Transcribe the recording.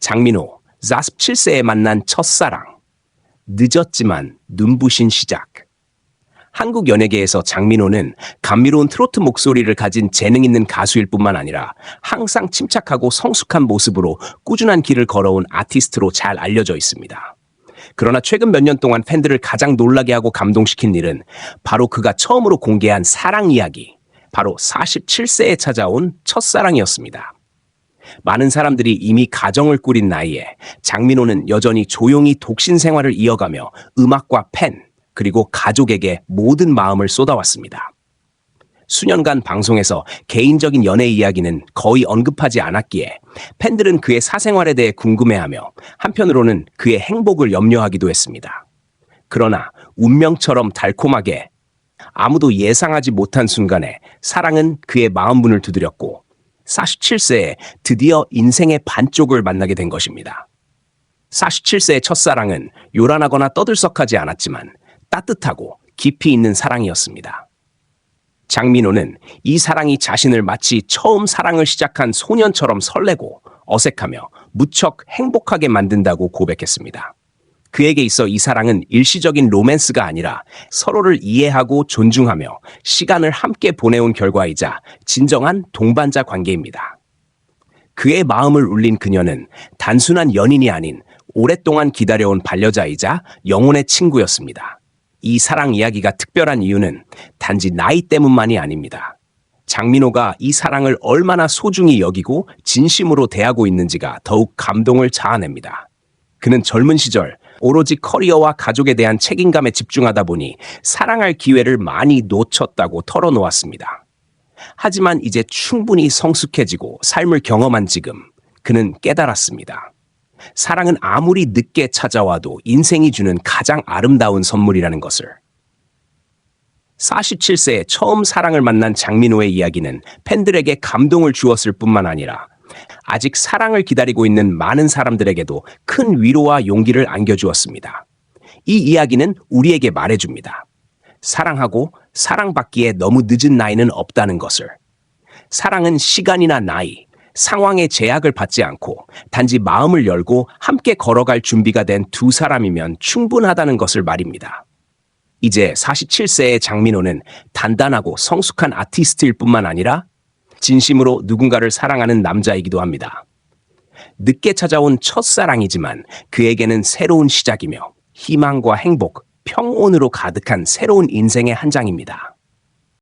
장민호, 47세에 만난 첫사랑. 늦었지만 눈부신 시작. 한국 연예계에서 장민호는 감미로운 트로트 목소리를 가진 재능 있는 가수일 뿐만 아니라 항상 침착하고 성숙한 모습으로 꾸준한 길을 걸어온 아티스트로 잘 알려져 있습니다. 그러나 최근 몇 년 동안 팬들을 가장 놀라게 하고 감동시킨 일은 바로 그가 처음으로 공개한 사랑 이야기, 바로 47세에 찾아온 첫사랑이었습니다. 많은 사람들이 이미 가정을 꾸린 나이에 장민호는 여전히 조용히 독신 생활을 이어가며 음악과 팬, 그리고 가족에게 모든 마음을 쏟아왔습니다. 수년간 방송에서 개인적인 연애 이야기는 거의 언급하지 않았기에 팬들은 그의 사생활에 대해 궁금해하며 한편으로는 그의 행복을 염려하기도 했습니다. 그러나 운명처럼 달콤하게 아무도 예상하지 못한 순간에 사랑은 그의 마음문을 두드렸고 47세에 드디어 인생의 반쪽을 만나게 된 것입니다. 47세의 첫사랑은 요란하거나 떠들썩하지 않았지만 따뜻하고 깊이 있는 사랑이었습니다. 장민호는 이 사랑이 자신을 마치 처음 사랑을 시작한 소년처럼 설레고 어색하며 무척 행복하게 만든다고 고백했습니다. 그에게 있어 이 사랑은 일시적인 로맨스가 아니라 서로를 이해하고 존중하며 시간을 함께 보내온 결과이자 진정한 동반자 관계입니다. 그의 마음을 울린 그녀는 단순한 연인이 아닌 오랫동안 기다려온 반려자이자 영혼의 친구였습니다. 이 사랑 이야기가 특별한 이유는 단지 나이 때문만이 아닙니다. 장민호가 이 사랑을 얼마나 소중히 여기고 진심으로 대하고 있는지가 더욱 감동을 자아냅니다. 그는 젊은 시절 오로지 커리어와 가족에 대한 책임감에 집중하다 보니 사랑할 기회를 많이 놓쳤다고 털어놓았습니다. 하지만 이제 충분히 성숙해지고 삶을 경험한 지금 그는 깨달았습니다. 사랑은 아무리 늦게 찾아와도 인생이 주는 가장 아름다운 선물이라는 것을. 47세에 처음 사랑을 만난 장민호의 이야기는 팬들에게 감동을 주었을 뿐만 아니라 아직 사랑을 기다리고 있는 많은 사람들에게도 큰 위로와 용기를 안겨주었습니다. 이 이야기는 우리에게 말해줍니다. 사랑하고 사랑받기에 너무 늦은 나이는 없다는 것을. 사랑은 시간이나 나이, 상황의 제약을 받지 않고 단지 마음을 열고 함께 걸어갈 준비가 된 두 사람이면 충분하다는 것을 말입니다. 이제 47세의 장민호는 단단하고 성숙한 아티스트일 뿐만 아니라 진심으로 누군가를 사랑하는 남자이기도 합니다. 늦게 찾아온 첫사랑이지만 그에게는 새로운 시작이며 희망과 행복, 평온으로 가득한 새로운 인생의 한 장입니다.